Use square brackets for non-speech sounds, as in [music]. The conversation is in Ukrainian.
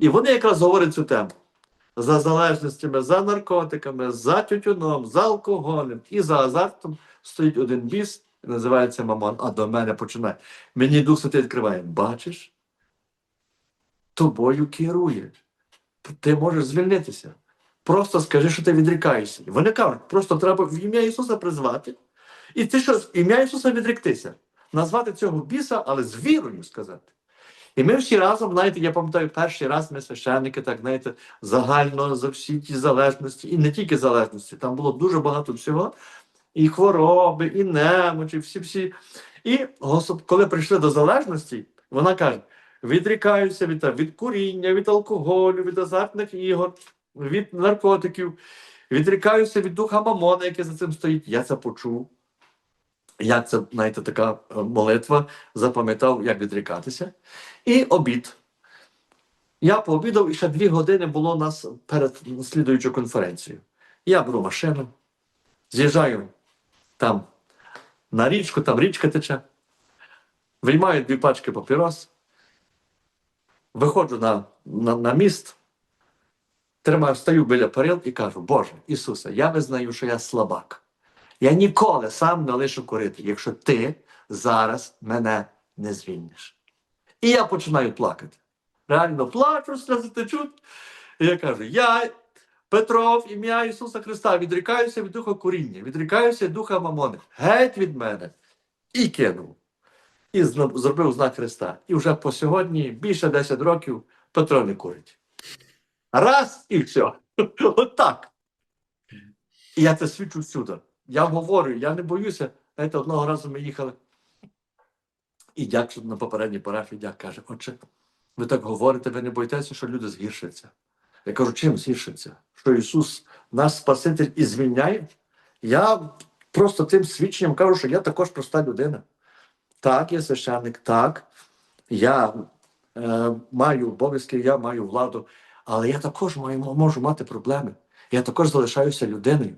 І вони якраз говорять цю тему. За залежностями, за наркотиками, за тютюном, за алкоголем і за азартом стоїть один біс, називається Мамон. А до мене починає. Мені Дух Святий відкриває. Бачиш? Тобою керує. Ти можеш звільнитися. Просто скажи, що ти відрікаєшся. Вони кажуть, просто треба в ім'я Ісуса призвати. І ти що, в ім'я Ісуса відректися. Назвати цього біса, але з вірою сказати. І ми всі разом, знаєте, я пам'ятаю, перший раз ми священники, так знаєте, загально за всі ті залежності, і не тільки залежності, там було дуже багато всього, і хвороби, і немочі, всі всі. І коли прийшли до залежності, вона каже: відрікаюся від, від куріння, від алкоголю, від азартних ігор, від наркотиків, відрікаюся від духа мамона, який за цим стоїть. Я це почув. Як це, знаєте, така е, молитва, запам'ятав, як відрікатися. І обід. Я пообідав, і ще дві години було у нас перед слідуючою конференцією. Я беру машину, з'їжджаю там на річку, там річка тече, виймаю дві пачки папірос, виходжу на, на, на міст, тримаю, стою біля перил і кажу: Боже, Ісусе, я визнаю, що я слабак. Я ніколи сам не лишу курити, якщо ти зараз мене не звільниш. І я починаю плакати. Реально плачу, сльози течуть. І я кажу: я, Петров, ім'я Ісуса Христа, відрікаюся від духа куріння, відрікаюся від духа мамони. Геть від мене. І кинув. І зробив знак Христа. І вже по сьогодні більше 10 років Петро не курить. Раз і все. [laughs] Отак. І я це свідчу всюди. Я говорю, я не боюся. Знаєте, одного разу ми їхали. І дяк на попередній парафії дяк каже: Отче, ви так говорите, ви не боїтеся, що люди згіршаться. Я кажу, чим згіршиться? Що Ісус наш Спаситель і звільняє? Я просто тим свідченням кажу, що я також проста людина. Так, я священник, так, я е, маю обов'язки, я маю владу, але я також маю, можу мати проблеми. Я також залишаюся людиною.